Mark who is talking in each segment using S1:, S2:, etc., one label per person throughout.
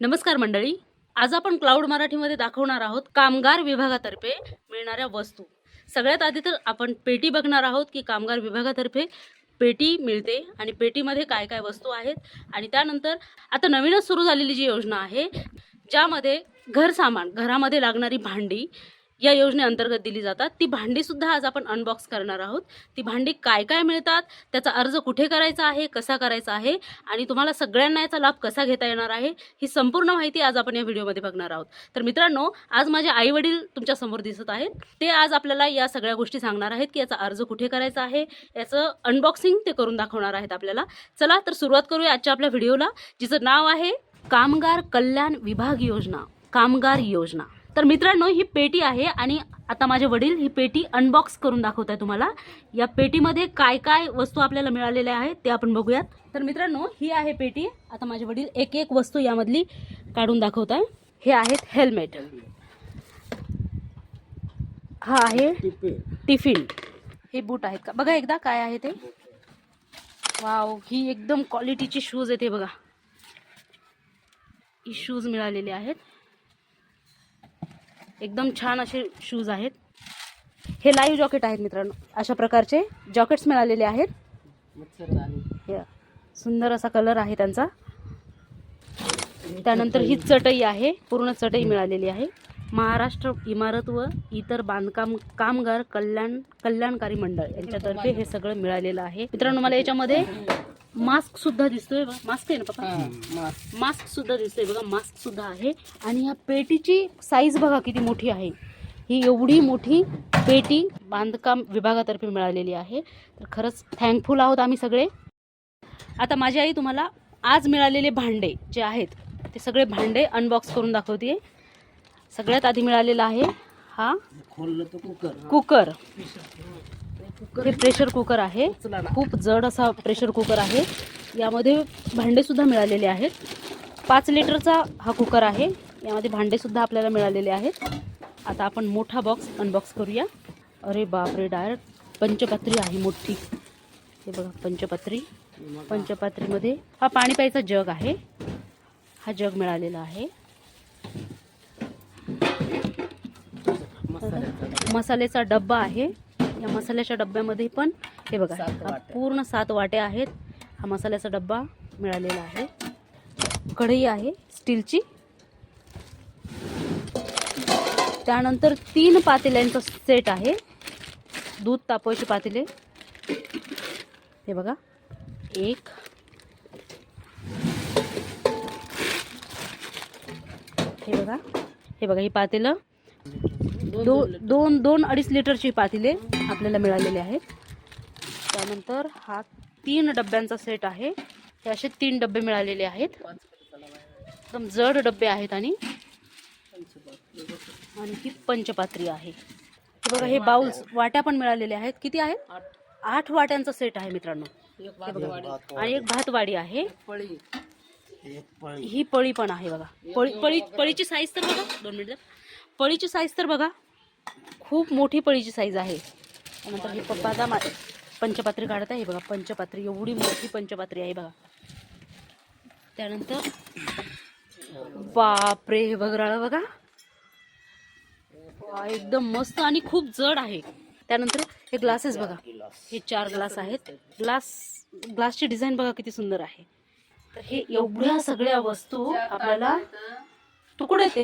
S1: नमस्कार मंडळी. आज आपण क्लाउड मराठीमध्ये दाखवणार आहोत कामगार विभागातर्फे मिळणाऱ्या वस्तू. सगळ्यात आधी तर आपण पेटी बघणार आहोत की कामगार विभागातर्फे पेटी मिळते आणि पेटीमध्ये काय काय वस्तू आहेत आणि त्यानंतर आता नवीनच सुरू झालेली जी योजना आहे ज्यामध्ये घर सामान घरामध्ये लागणारी भांडी या योजनेअंतर्गत दिली जातात. ती भांडीसुद्धा आज आपण अनबॉक्स करणार आहोत. ती भांडी काय काय मिळतात त्याचा अर्ज कुठे करायचा आहे कसा करायचा आहे आणि तुम्हाला सगळ्यांना याचा लाभ कसा घेता येणार आहे ही संपूर्ण माहिती आज आपण या व्हिडिओमध्ये बघणार आहोत. तर मित्रांनो आज माझे आई वडील तुमच्यासमोर दिसत आहेत. ते आज आपल्याला या सगळ्या गोष्टी सांगणार आहेत की याचा अर्ज कुठे करायचा आहे याचं अनबॉक्सिंग ते करून दाखवणार आहेत आपल्याला. चला तर सुरुवात करूया आजच्या आपल्या व्हिडिओला जिचं नाव आहे कामगार कल्याण विभाग योजना. कामगार योजना. तर मित्रांनो ही पेटी आहे आणि आता माझे वडील ही पेटी अनबॉक्स करून दाखवत आहे तुम्हाला. या पेटीमध्ये काय काय वस्तू आपल्याला मिळालेल्या आहेत ते आपण बघूयात. तर मित्रांनो ही आहे पेटी. आता माझे वडील एक एक वस्तू यामधली काढून दाखवत आहे हे आहेत हेल्मेट हा आहे टिफिन हे बूट आहेत का? बघा एकदा काय आहे ते. वाव ही एकदम क्वालिटीची शूज आहेत हे बघा. ही शूज मिळालेले आहेत. एकदम छान असे शूज आहेत. हे लाईव्ह जॉकेट आहेत मित्रांनो. अशा प्रकारचे जॉकेट्स मिळालेले आहेत. सुंदर असा कलर आहे त्यांचा. त्यानंतर ही चटई आहे. पूर्ण चटई मिळालेली आहे. महाराष्ट्र इमारत व इतर बांधकाम कामगार कल्याण कल्याणकारी मंडळ यांच्यातर्फे हे सगळं मिळालेलं आहे. मित्रांनो मला याच्यामध्ये मास्क सुद्धा दिसतोय बघा. मास्क आहे ना पप्पा? मास्क. सुद्धा दिसतोय बघा. मास्क सुद्धा आहे. आणि या पेटीची साईज बघा किती मोठी आहे. ही एवढी मोठी पेटी बांधकाम विभागातर्फे मिळालेली आहे. तर खरंच थँकफुल आहोत आम्ही सगळे. आता माझी आई तुम्हाला आज मिळालेले भांडे जे आहेत ते सगळे भांडे अनबॉक्स करून दाखवते सगळ्यात आधी मिळालेला आहे हा
S2: कुकर.
S1: कुकर. हे प्रेशर कुकर आहे. खूप जड असा प्रेशर कुकर आहे. यामध्ये भांडेसुद्धा मिळालेले आहेत. पाच लिटरचा हा कुकर आहे. यामध्ये भांडेसुद्धा आपल्याला मिळालेले आहेत. आता आपण मोठा बॉक्स अनबॉक्स करूया. अरे बापरे डायरेक्ट पंचपात्री आहे मोठी. हे बघा पंचपात्री. पंचपात्रीमध्ये हा पाणी प्यायचा जग आहे. हा जग मिळालेला आहे. मसाल्याचा डब्बा आहे. या मसाल्याच्या डब्यामध्ये पण हे बघा. पूर्ण सात वाट्या आहेत. हा मसाल्याचा डब्बा मिळालेला आहे. कढई आहे स्टीलची. त्यानंतर तीन पातेल्यांचा सेट आहे. दूध तापवायचे पातेले. हे बघा. एक. हे बघा. हे बघा ही पातेलं. दो दोन दोन अडीच लिटरची पातेले आपल्याला मिळालेले आहेत. त्यानंतर हा तीन डब्यांचा सेट आहे. हे असे तीन डबे मिळालेले आहेत. एकदम जड डबे आहेत आणि आणि ही पंचपात्री आहे. हे बघा हे बाउल्स वाट्या पण मिळालेल्या आहेत. किती आहेत? आठ वाट्यांचा सेट आहे मित्रांनो. आणि एक भातवाडी आहे. ही पळी पण आहे बघा. पळी पळी पळीची साईज तर बघा. दोन मिनिटं. पळीची साईज तर बघा. खूप मोठी पळीची साईज आहे. त्यानंतर हे पप्पा आता मा पंचपात्री काढत आहे बघा पंचपात्री. एवढी मोठी पंचपात्री आहे बघा. त्यानंतर बापरे हे बघराळा बघा. एकदम मस्त आणि खूप जड आहे. त्यानंतर हे ग्लासेस बघा. हे चार ग्लास आहेत. ग्लास ग्लासची डिझाईन बघा किती सुंदर आहे. तर हे एवढ्या सगळ्या वस्तू आपल्याला तुकडे येते?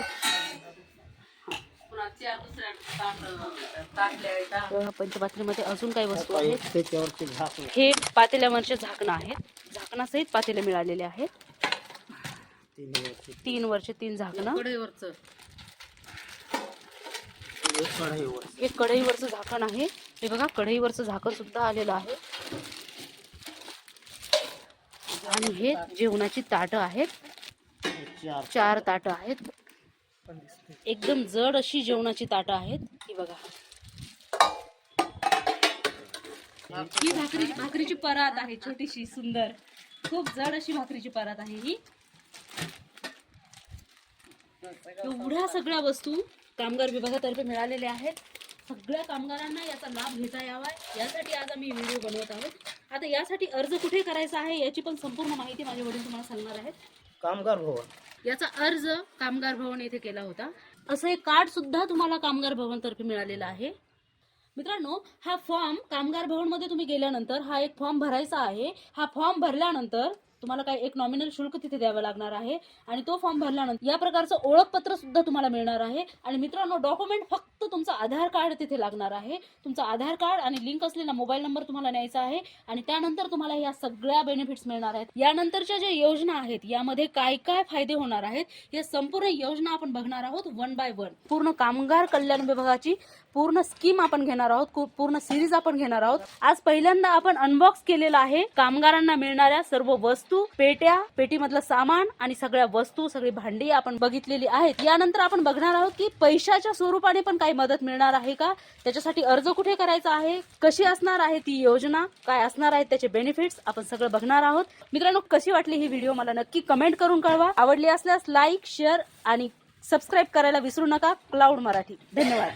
S1: पंचपात्रीमध्ये अजून काही वस्तू आहेत. हे पातेल्यावरचे झाकणं आहेत. झाकणासहित पातेले मिळालेले आहेत.
S2: तीन वर्ष
S1: तीन वर्षे तीन झाकणं. हे कढईवरचं. झाकण आहे. हे बघा कढईवरचं झाकण सुद्धा आलेलं आहे. आणि हे जेवणाची ताटं आहेत.
S2: चार
S1: चार ताटं आहेत. एकदम जड अशी जेवणाची ताटं आहेत. ही बघा. ही भाकरी भाकरीची परात आहे छोटीशी सुंदर. खूप जड अशी भाकरीची परात आहे ही. एवढ्या सगळ्या वस्तू कामगार विभागातर्फे मिळालेल्या आहेत. सगळ्या कामगारांना याचा लाभ घेता यावा. यासाठी आज आम्ही व्हिडिओ बनवत आहोत. आता यासाठी अर्ज कुठे करायचा आहे याची पण संपूर्ण माहिती माझे वडील तुम्हाला सांगणार आहेत.
S2: कामगार भवन.
S1: याचा अर्ज कामगार भवन येथे केला होता. असं एक कार्ड सुद्धा तुम्हाला कामगार भवन तर्फे मिळालेलं आहे. मित्रांनो हा फॉर्म कामगार भवनमध्ये तुम्ही गेल्यानंतर हा एक फॉर्म भरायचा आहे. हा फॉर्म भरल्यानंतर तुम्हाला काही एक नॉमिनल शुल्क तिथे द्यावं लागणार आहे आणि तो फॉर्म भरल्यानंतर या प्रकारचं ओळखपत्र सुद्धा तुम्हाला मिळणार आहे. आणि मित्रांनो डॉक्युमेंट फक्त तुमचं आधार कार्ड तिथे लागणार आहे. तुमचं आधार कार्ड आणि लिंक असलेला मोबाईल नंबर तुम्हाला न्यायचा आहे आणि त्यानंतर तुम्हाला या सगळ्या बेनिफिट्स मिळणार आहेत. यानंतरच्या ज्या योजना आहेत यामध्ये काय काय फायदे होणार आहेत या संपूर्ण योजना आपण बघणार आहोत वन बाय वन पूर्ण कामगार कल्याण विभागाची पूर्ण स्कीम आपण घेणार आहोत कु- पूर्ण सिरीज आपण घेणार आहोत. आज पहिल्यांदा आपण अनबॉक्स केलेला आहे कामगारांना मिळणाऱ्या सर्व वस्तू पेट्या पेटीमधलं सामान आणि सगळ्या वस्तू सगळी भांडी आपण बघितलेली आहेत. यानंतर आपण बघणार आहोत की पैशाच्या स्वरूपाने पण काही मदत मिळणार आहे का? त्याच्यासाठी अर्ज कुठे करायचा आहे? कशी असणार आहे ती योजना? काय असणार आहेत त्याचे बेनिफिट्स आपण सगळं बघणार आहोत. मित्रांनो कशी वाटली ही व्हिडिओ मला नक्की कमेंट करून कळवा. आवडली असल्यास लाईक शेअर आणि सबस्क्राईब करायला विसरू नका. क्लाउड मराठी. धन्यवाद.